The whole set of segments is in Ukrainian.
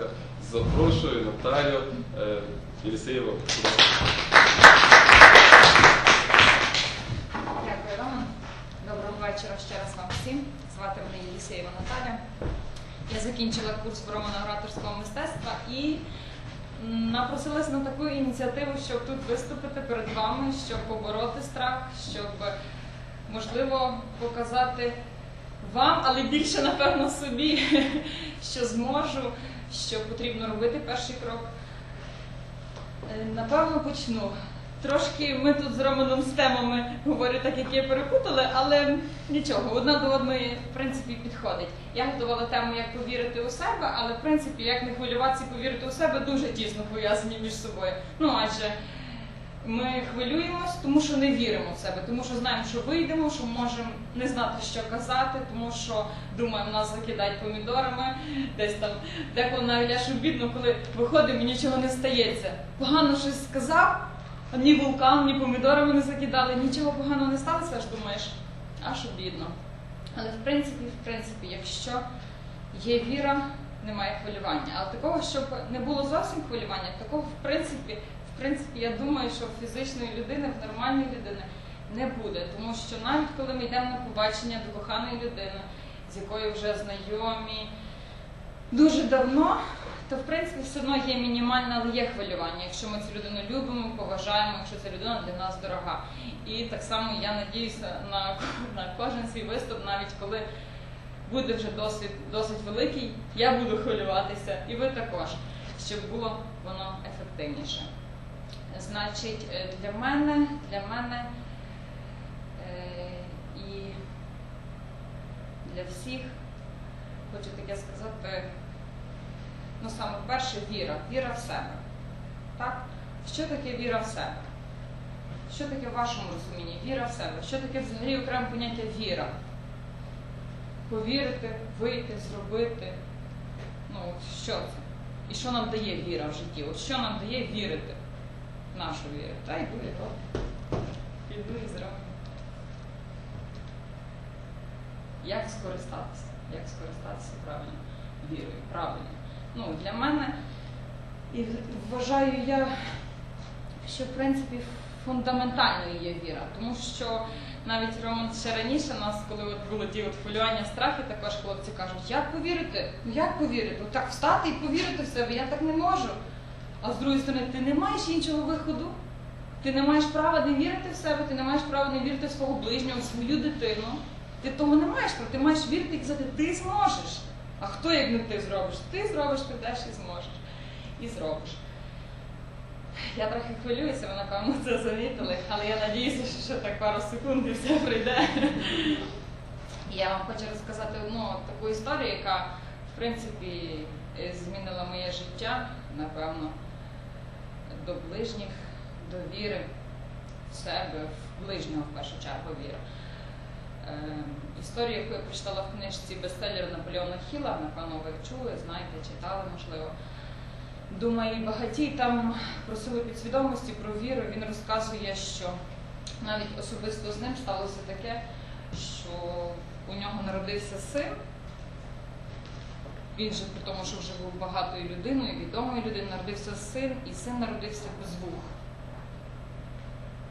ласка, запрошую Наталю е, Єлісеєву. Дякую, Роман. Доброго вечора ще раз вам всім. Звати мене Єлісеєва Наталя. Я закінчила курс романо-ораторського мистецтва і напросилась на таку ініціативу, щоб тут виступити перед вами, щоб побороти страх, щоб можливо показати вам, але більше, напевно, собі, що зможу, що потрібно робити перший крок. Е, Напевно, почну. Трошки ми тут з Романом з темами говорю так, як я перепутали, але нічого, одна до одної в принципі підходить. Я готувала тему, як повірити у себе, але в принципі, як не хвилюватися і повірити у себе, дуже тісно пов'язані між собою. Ну адже ми хвилюємось, тому що не віримо в себе, тому що знаємо, що вийдемо, що можемо не знати, що казати, тому що думаємо, нас закидають помідорами, десь там деколи навіть аж обідно, коли виходимо і нічого не стається. Погано щось сказав, ні вулкан, ні помідорами не закидали, нічого поганого не сталося, аж думаєш, аж обідно. Але в принципі, в принципі, якщо є віра, немає хвилювання. Але такого, щоб не було зовсім хвилювання, такого в принципі, в принципі, я думаю, що фізичної людини, в нормальної людини не буде. Тому що навіть коли ми йдемо на побачення до коханої людини, з якою вже знайомі дуже давно, то в принципі все одно є мінімальне, але є хвилювання, якщо ми цю людину любимо, поважаємо, якщо ця людина для нас дорога. І так само я надіюся на, на кожен свій виступ, навіть коли буде вже досвід досить великий, я буду хвилюватися, і ви також, щоб було воно ефективніше. Значить, е, для мене, для мене е, і для всіх хочу таке сказати, ну саме перше віра, віра в себе. Так? Що таке віра в себе? Що таке в вашому розумінні? Віра в себе. Що таке взагалі окреме поняття віра? Повірити, вийти, зробити. Ну, що це? І що нам дає віра в житті? От що нам дає вірити нашу віру? Та йду я от. Піду і зроблю. Як скористатися? Як скористатися правильно вірою? Правильно. Ну, для мене і вважаю я, що в принципі фундаментальною є віра, тому що навіть Роман ще раніше нас, коли от було ті от хвилювання, страхи, також хлопці кажуть, як повірити? Ну як повірити? От так встати і повірити в себе, я так не можу. А з другої сторони, ти не маєш іншого виходу. Ти не маєш права не вірити в себе, ти не маєш права не вірити в свого ближнього, в свою дитину. Ти того не маєш права, ти маєш вірити і казати, ти зможеш. А хто як не ти зробиш? Ти зробиш, підеш і зможеш. І зробиш. Я трохи хвилююся, ви напевно це замітили, але я надіюся, що ще так пару секунд і все прийде. Я вам хочу розказати одну таку історію, яка в принципі змінила моє життя, напевно, до ближніх, до віри в себе, в ближнього в першу чергу віри. Е, історію, яку я прочитала в книжці бестселлер Наполеона Хіла, напевно, ви чули, знаєте, читали, можливо. Думаю, і багаті там про силу підсвідомості, про віру. Він розказує, що навіть особисто з ним сталося таке, що у нього народився син. Він же при тому, що вже був багатою людиною, відомою людиною, народився син, і син народився без вух.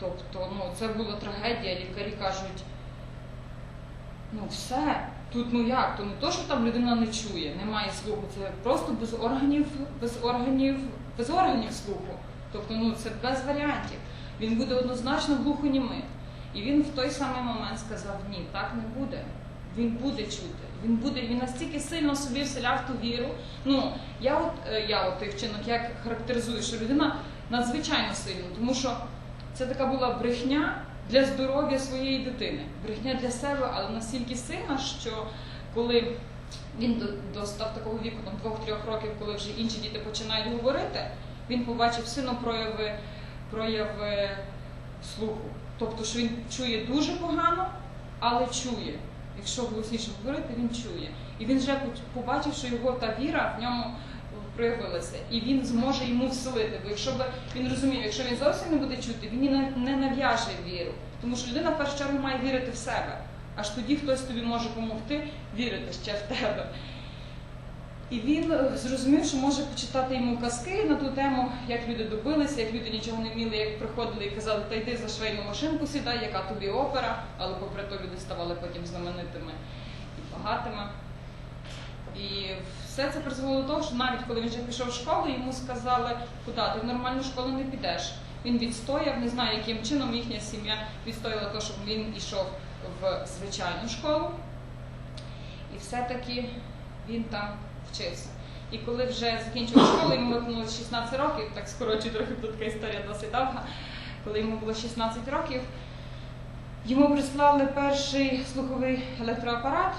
Тобто, ну, це була трагедія. Лікарі кажуть, ну все, тут ну як, то не то, що там людина не чує, не має слуху, це просто без органів, без органів, без органів слуху. Тобто, ну це без варіантів. Він буде однозначно глухонімий. І він в той самий момент сказав: ні, так не буде. Він буде чути. Він буде, він настільки сильно собі вселяв ту віру. Ну, я от е, я от той вчинок як характеризую, що людина надзвичайно сильна, тому що це така була брехня для здоров'я своєї дитини. Брехня для себе, але настільки сильна, що коли він достав такого віку, там двох-трьох років, коли вже інші діти починають говорити, він побачив сильно прояви, прояви слуху. Тобто, що він чує дуже погано, але чує. Якщо голосніше говорити, він чує. І він вже побачив, що його та віра в ньому проявилася, і він зможе йому вселити. Бо якщо б він розумів, якщо він зовсім не буде чути, він не нав'яже віру. Тому що людина в першу чергу має вірити в себе. Аж тоді хтось тобі може допомогти вірити ще в тебе. І він зрозумів, що може почитати йому казки на ту тему, як люди добилися, як люди нічого не вміли, як приходили і казали, та йди за швейну машинку сідай, яка тобі опера, але попри то люди ставали потім знаменитими і багатими. І все це призвело до того, що навіть коли він вже пішов в школу, йому сказали, куди ти в нормальну школу не підеш. Він відстояв, не знаю, яким чином їхня сім'я відстояла те, щоб він йшов в звичайну школу. І все-таки він там вчився. І коли вже закінчував школу, йому виповнилось 16 років, так скорочу трохи, бо така історія досить довга. Коли йому було 16 років, йому прислали перший слуховий електроапарат,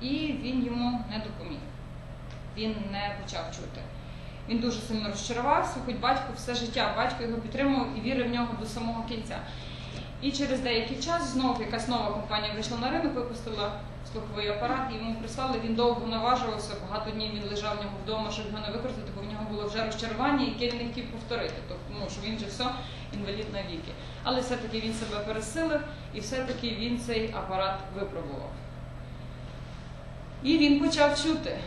і він йому не допоміг. Він не почав чути. Він дуже сильно розчарувався, хоч батько все життя, батько його підтримував і вірив в нього до самого кінця. І через деякий час знову якась нова компанія вийшла на ринок, випустила слуховий апарат, йому прислали. Він довго наважувався, багато днів він лежав в нього вдома, щоб його не використати, бо в нього було вже розчарування, яке він не хотів повторити. Тобто, ну, що він вже все інвалід на віки. Але все-таки він себе пересилив і все-таки він цей апарат випробував. І він почав чути.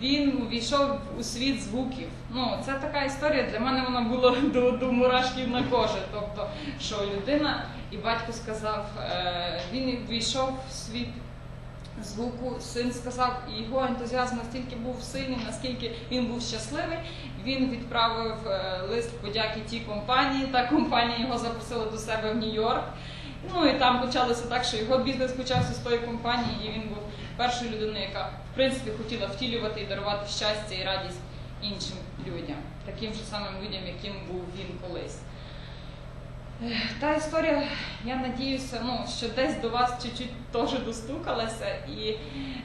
Він увійшов у світ звуків. Ну, це така історія. Для мене вона була до, до мурашків на кожі. Тобто, що людина, і батько сказав, е, він увійшов в світ звуку. Син сказав, і його ентузіазм настільки був сильний, наскільки він був щасливий. Він відправив е, лист подяки тій компанії. Та компанія його запросила до себе в Нью-Йорк. Ну і там почалося так, що його бізнес почався з тої компанії, і він був першою людиною, яка в принципі хотіла втілювати і дарувати щастя і радість іншим людям, таким же самим людям, яким був він колись. Та історія, я надіюся, ну, що десь до вас чуть-чуть теж достукалася, і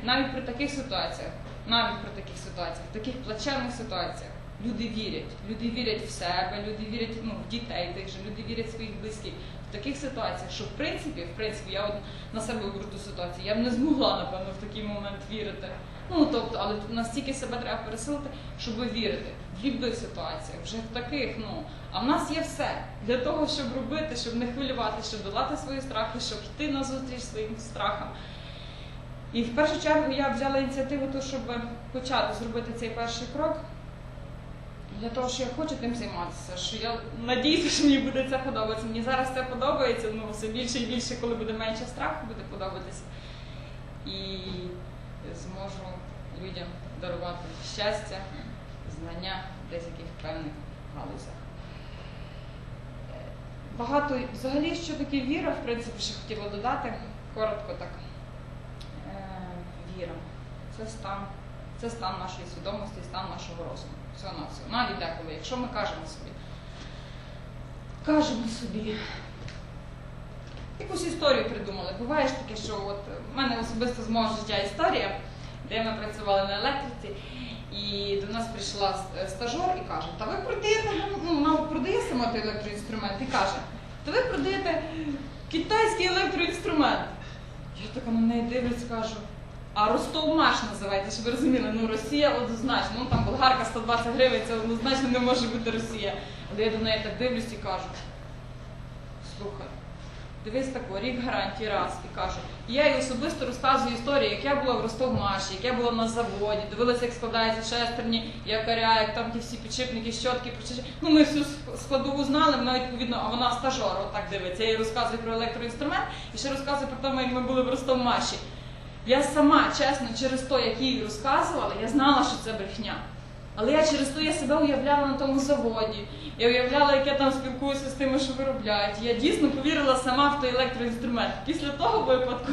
навіть при таких ситуаціях, навіть при таких ситуаціях, таких плачевних ситуаціях, люди вірять, люди вірять в себе, люди вірять ну, в дітей тих же, люди вірять в своїх близьких. В таких ситуаціях, що в принципі, в принципі, я от на себе беру ту ситуацію, я б не змогла, напевно, в такий момент вірити. Ну тобто, але настільки себе треба пересилити, щоб вірити в любих ситуаціях, вже в таких, ну а в нас є все для того, щоб робити, щоб не хвилювати, щоб долати свої страхи, щоб йти на зустріч своїм страхам. І в першу чергу я взяла ініціативу, то, щоб почати зробити цей перший крок. Для того, що я хочу тим займатися, що я надіюся, що мені буде це подобатися. Мені зараз це подобається, ну все більше і більше, коли буде менше страху, буде подобатися. І зможу людям дарувати щастя, знання в деяких певних галузях. Багато взагалі, що таке віра, в принципі, ще хотіла додати, коротко так. Е, Віра. Це стан, це стан нашої свідомості, стан нашого розуму. Всього на все. Навіть деколи, якщо ми кажемо собі, кажемо собі, якусь історію придумали. Буває ж таке, що от в мене особисто з мого життя історія, де ми працювали на електриці, і до нас прийшла с- стажор і каже, та ви продаєте, ну, вона продає сама той електроінструмент, і каже, та ви продаєте китайський електроінструмент. Я така на неї дивлюсь, кажу. А Ростов Маш називається, щоб ви розуміли, ну Росія однозначно, ну там болгарка 120 гривень, це однозначно не може бути Росія. Але я до неї так дивлюсь і кажу, слухай, дивись тако, рік гарантії раз і кажу. Я їй особисто розказую історію, як я була в Ростов-Маші, як я була на заводі, дивилася, як складаються шестерні, якоря, як там ті всі підшипники, щотки, причини. Ну ми всю складову знали, вона відповідно, а вона стажор, отак дивиться. Я їй розказую про електроінструмент і ще розказую про те, як ми були в Ростов-Маші. Я сама, чесно, через те, як їй розказувала, я знала, що це брехня. Але я через то я себе уявляла на тому заводі. Я уявляла, як я там спілкуюся з тими, що виробляють. Я дійсно повірила сама в той електроінструмент. Після того випадку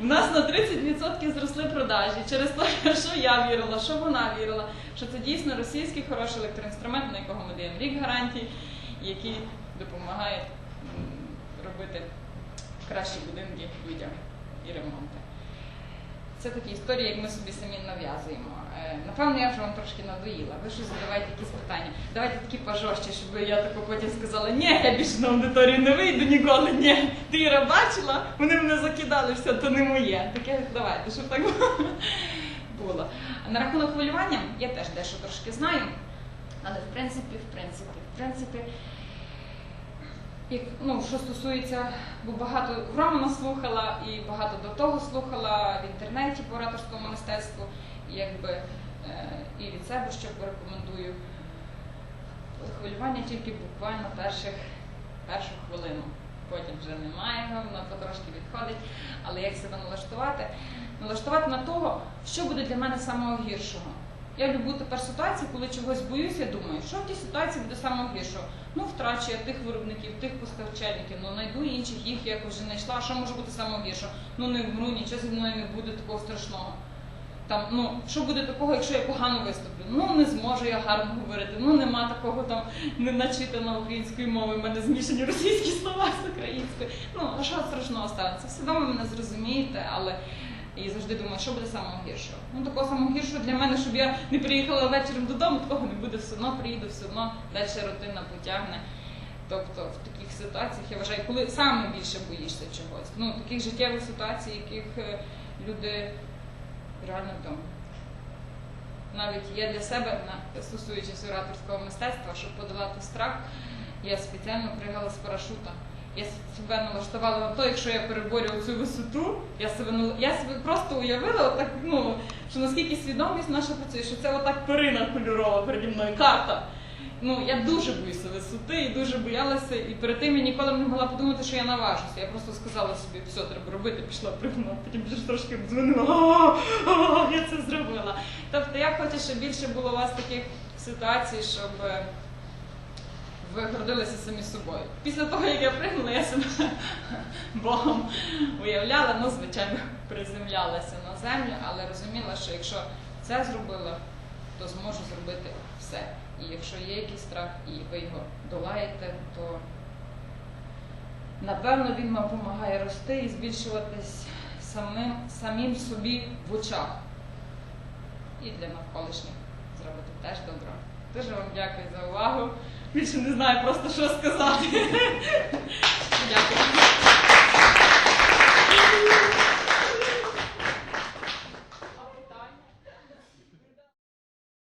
в нас на 30% зросли продажі через те, що я вірила, що вона вірила, що це дійсно російський хороший електроінструмент, на якого ми даємо рік гарантії, який допомагає робити кращі будинки людям і ремонти. Це такі історії, як ми собі самі нав'язуємо. Е, Напевно, я вже вам трошки надоїла. Ви щось задавайте якісь питання. Давайте такі пожорстче, щоб я тако потім сказала, ні, я більше на аудиторію не вийду ніколи, ні. Ти Іра бачила, вони мене закидали, все, то не моє. Таке давайте, щоб так було. На рахунок хвилювання я теж дещо трошки знаю. Але в принципі, в принципі, в принципі, як, ну, що стосується, бо багато в Романа слухала і багато до того слухала в інтернеті по ораторському мистецтву. Якби е, і від себе, що порекомендую. Хвилювання тільки буквально перших, першу хвилину. Потім вже немає його, воно потрошки відходить. Але як себе налаштувати? Налаштувати на того, що буде для мене самого гіршого. Я люблю тепер ситуації, коли чогось боюсь, я думаю, що в тій ситуації буде самого гіршого. Ну, втрачу я тих виробників, тих постачальників, ну знайду інших, їх якось вже знайшла. Що може бути самого гіршого? Ну не вмру, нічого зі мною не буде такого страшного. Там, ну, що буде такого, якщо я погано виступлю? Ну не зможу я гарно говорити. Ну нема такого там не начитано української мови. в мене змішані російські слова з українською. Ну а що страшного станеться? Все одно ви мене зрозумієте, але і завжди думаю, що буде самого гіршого. Ну такого самого гіршого для мене, щоб я не приїхала вечором додому, такого не буде все одно приїду, все одно далі рутина потягне. Тобто в таких ситуаціях я вважаю, коли саме більше боїшся чогось. Ну таких життєвих ситуацій, яких е, люди реально вдома. навіть я для себе, стосуючись ораторського мистецтва, щоб подолати страх, я спеціально пригала з парашута. Я себе налаштувала на те, якщо я переборю цю висоту, я себе я себе просто уявила, отак, ну, що наскільки свідомість наша працює, що це отак перина кольорова переді мною, карта. Ну, я дуже боюся висоти і дуже боялася, і перед тим я ніколи не могла подумати, що я наважуся. Я просто сказала собі, все треба робити, пішла пригнула, потім вже трошки дзвонила, «А, а, я це зробила. Тобто я хочу, щоб більше було у вас таких ситуацій, щоб е, ви гордилися самі собою. Після того, як я пригнула, я себе Богом уявляла, ну, звичайно, приземлялася на землю, але розуміла, що якщо це зробила, то зможу зробити все. І якщо є якийсь страх, і ви його долаєте, то напевно він вам допомагає рости і збільшуватись самим, самим собі в очах. І для навколишніх зробити теж добро. Дуже вам дякую за увагу. Більше не знаю просто що сказати. Дякую.